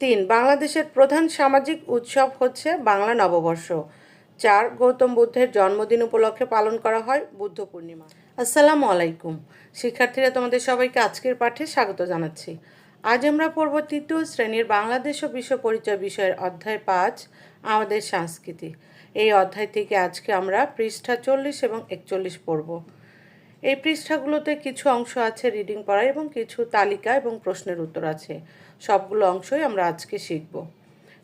তিন, বাংলাদেশের প্রধান সামাজিক উৎসব হচ্ছে বাংলা নববর্ষ। চার, গৌতম বুদ্ধের জন্মদিন উপলক্ষে পালন করা হয় বুদ্ধ পূর্ণিমা। আসসালামু আলাইকুম। শিক্ষার্থীরা, তোমাদের সবাইকে আজকের পাঠে স্বাগত জানাচ্ছি। আজ আমরা পড়ব তৃতীয় শ্রেণির বাংলাদেশ ও বিশ্ব পরিচয় বিষয়ের অধ্যায় পাঁচ, আমাদের সংস্কৃতি। এই অধ্যায় থেকে আজকে আমরা পৃষ্ঠা চল্লিশ এবং একচল্লিশ পড়ব। এই পৃষ্ঠাগুলোতে কিছু অংশ আছে রিডিং পড়া এবং কিছু তালিকা এবং প্রশ্নের উত্তর আছে। সবগুলো অংশই আমরা আজকে শিখব।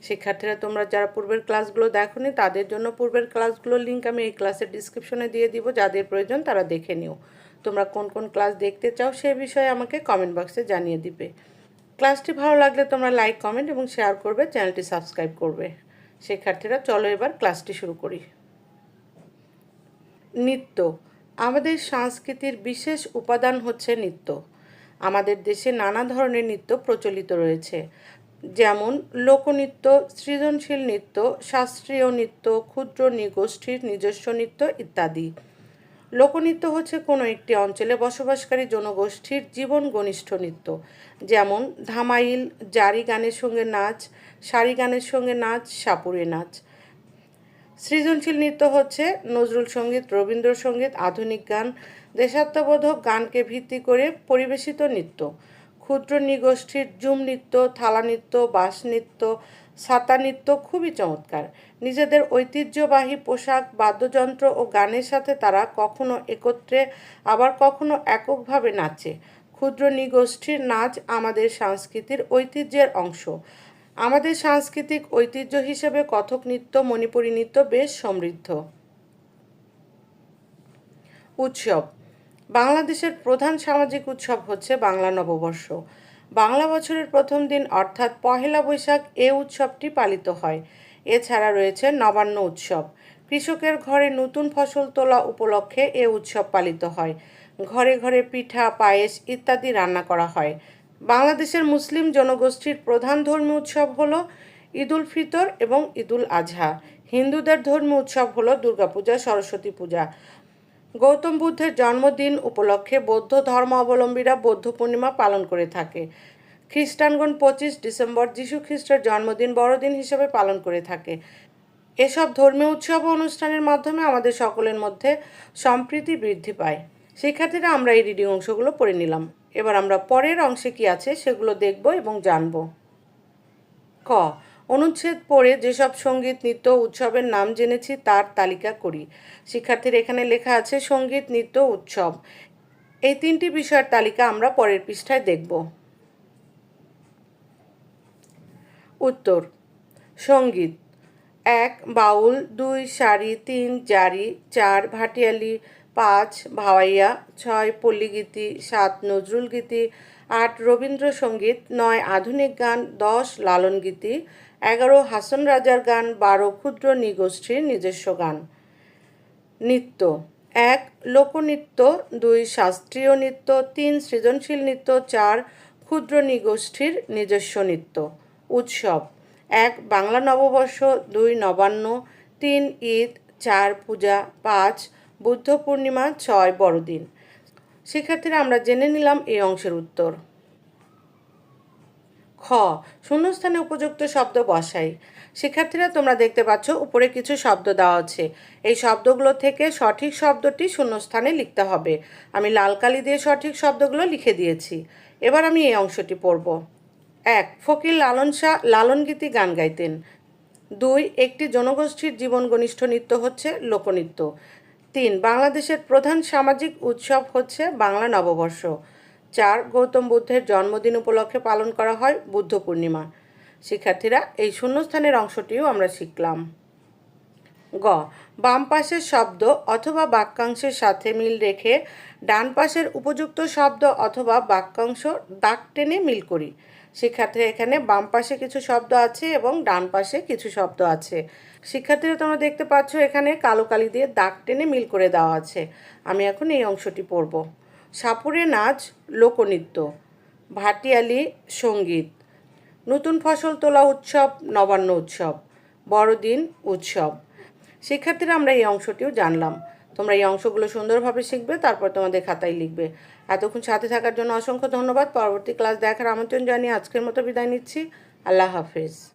শিক্ষার্থীরা, তোমরা যারা পূর্বের ক্লাসগুলো দেখোনি, তাদের জন্য পূর্বের ক্লাসগুলোর লিঙ্ক আমি এই ক্লাসের ডিসক্রিপশনে দিয়ে দিব, যাদের প্রয়োজন তারা দেখে নিও। তোমরা কোন কোন ক্লাস দেখতে চাও সে বিষয়ে আমাকে কমেন্ট বক্সে জানিয়ে দিবে। ক্লাসটি ভালো লাগলে তোমরা লাইক কমেন্ট এবং শেয়ার করবে চ্যানেলটি সাবস্ক্রাইব করবে। শিক্ষার্থীরা, চলো এবার ক্লাসটি শুরু করি। নৃত্য। আমাদের সংস্কৃতির বিশেষ উপাদান হচ্ছে নৃত্য। আমাদের দেশে নানা ধরনের নৃত্য প্রচলিত রয়েছে। যেমন লোকনৃত্য, সৃজনশীল নৃত্য, শাস্ত্রীয় নৃত্য, ক্ষুদ্র নৃগোষ্ঠীর নিজস্ব নৃত্য ইত্যাদি। লোকনৃত্য হচ্ছে কোনো একটি অঞ্চলে বসবাসকারী জনগোষ্ঠীর জীবন ঘনিষ্ঠ নৃত্য। যেমন ধামাইল, জারি গানের সঙ্গে নাচ, সারি গানের সঙ্গে নাচ, সাপুরে নাচ। সৃজনশীল নৃত্য হচ্ছে নজরুল সংগীত রবীন্দ্রসঙ্গীত আধুনিক গান, দেশাত্মবোধক গানকে ভিত্তি করে পরিবেশিত নৃত্য। ক্ষুদ্র নৃগোষ্ঠীর জুম নৃত্য, থালা নৃত্য বাস নৃত্য সাতা নৃত্য খুবই চমৎকার। নিজেদের ঐতিহ্যবাহী পোশাক, বাদ্যযন্ত্র ও গানের সাথে তারা কখনো একত্রে, আবার কখনো এককভাবে নাচে। ক্ষুদ্র নৃগোষ্ঠীর নাচ আমাদের সংস্কৃতির ঐতিহ্যের অংশ। আমাদের সাংস্কৃতিক ঐতিহ্য হিসেবে কথক নৃত্য, মণিপুরী নৃত্য বেশ সমৃদ্ধ। উৎসব। বাংলাদেশের প্রধান সামাজিক উৎসব হচ্ছে বাংলা নববর্ষ। বাংলা বছরের প্রথম দিন অর্থাৎ পহেলা বৈশাখ এ উৎসবটি পালিত হয়। এছাড়া রয়েছে নবান্ন উৎসব। কৃষকের ঘরে নতুন ফসল তোলা উপলক্ষে এ উৎসব পালিত হয়। ঘরে ঘরে পিঠা, পায়েস ইত্যাদি রান্না করা হয়। বাংলাদেশের মুসলিম জনগোষ্ঠীর প্রধান ধর্মীয় উৎসব হল ঈদুল ফিতর এবং ঈদুল আজহা। হিন্দুদের ধর্মীয় উৎসব হল দুর্গাপূজা, সরস্বতী পূজা। গৌতম বুদ্ধের জন্মদিন উপলক্ষে বৌদ্ধ ধর্মাবলম্বীরা বৌদ্ধ পূর্ণিমা পালন করে থাকে। খ্রিস্টানগণ পঁচিশ ডিসেম্বর যীশু খ্রিস্টের জন্মদিন বড়দিন হিসেবে পালন করে থাকে। এসব ধর্মীয় উৎসব অনুষ্ঠানের মাধ্যমে আমাদের সকলের মধ্যে সম্প্রীতি বৃদ্ধি পায়। শিক্ষার্থীরা আমরা এই রিডিং অংশগুলো পড়ে নিলাম। এবার আমরা পরের অংশে কি আছে সেগুলো দেখব এবং জানব। ক, অনুচ্ছেদ পড়ে যেসব সংগীত, নৃত্য, উৎসবের নাম জেনেছি তার তালিকা করি। শিক্ষার্থীর এখানে লেখা আছে, সংগীত, নৃত্য, উৎসব। এই তিনটি বিষয়ের তালিকা আমরা পরের পৃষ্ঠায় দেখব। উত্তর, সংগীত। এক, বাউল, দুই, সারি, তিন, জারি, চার, ভাটিয়ালি পাঁচ, ভাওয়াইয়া, ছয় পল্লীগীতি সাত, নজরুল গীতি, আট, রবীন্দ্রসঙ্গীত, নয়, আধুনিক গান, দশ, লালন গীতি, এগারো, হাসন রাজার গান, বারো, ক্ষুদ্র নৃগোষ্ঠীর নিজস্ব গান। নৃত্য। এক, লোকনৃত্য, দুই, শাস্ত্রীয় নৃত্য, তিন, সৃজনশীল নৃত্য, চার, ক্ষুদ্র নৃগোষ্ঠীর নিজস্ব নৃত্য। উৎসব। এক, বাংলা নববর্ষ, দুই, নবান্ন, তিন, ঈদ, চার, পূজা, পাঁচ বুদ্ধ পূর্ণিমা ছয় বড়দিন। শিক্ষার্থীরা, আমরা জেনে নিলাম এই অংশের উত্তর। খ, শূন্যস্থানে উপযুক্ত শব্দ বসাই। শিক্ষার্থীরা, তোমরা দেখতে পাচ্ছ, উপরে কিছু শব্দ দেওয়া আছে। এই শব্দগুলো থেকে সঠিক শব্দটি শূন্যস্থানে লিখতে হবে। আমি লাল কালি দিয়ে সঠিক শব্দগুলো লিখে দিয়েছি। এবার আমি এই অংশটি পড়ব। এক, ফকির লালন শাহ লালন গীতি গান গাইতেন। দুই, একটি জনগোষ্ঠীর জীবন ঘনিষ্ঠ নৃত্য হচ্ছে লোকনৃত্য। তিন, বাংলাদেশের প্রধান সামাজিক উৎসব হচ্ছে বাংলা নববর্ষ। চার, গৌতম বুদ্ধের জন্মদিন উপলক্ষে পালন করা হয় বুদ্ধ পূর্ণিমা। শিক্ষার্থীরা, এই শূন্যস্থানের অংশটিও আমরা শিখলাম। গ, বাম পাশের শব্দ অথবা বাক্যাংশের সাথে মিল রেখে ডান পাশের উপযুক্ত শব্দ অথবা বাক্যাংশ দাগ টেনে মিল করি। শিক্ষার্থীরা এখানে বাম পাশে কিছু শব্দ আছে এবং ডান পাশে কিছু শব্দ আছে। শিক্ষার্থীরা তোমরা দেখতে পাচ্ছ এখানে কালো কালি দিয়ে দাগ টেনে মিল করে দেওয়া আছে। আমি এখন এই অংশটি পড়ব। সাপুরে নাচ, লোকনৃত্য, ভাটিয়ালি, সংগীত, নতুন ফসল তোলা উৎসব, নবান্ন উৎসব, বড়দিন উৎসব। শিক্ষার্থীরা আমরা এই অংশটিও জানলাম। তোমরা এই অংশগুলো সুন্দরভাবে শিখবে, তারপর তোমাদের খাতায় লিখবে। এতক্ষণ সাথে থাকার জন্য অসংখ্য ধন্যবাদ। পরবর্তী ক্লাস দেখার আমন্ত্রণ জানিয়ে আজকের মতো বিদায় নিচ্ছি। আল্লাহ হাফিজ।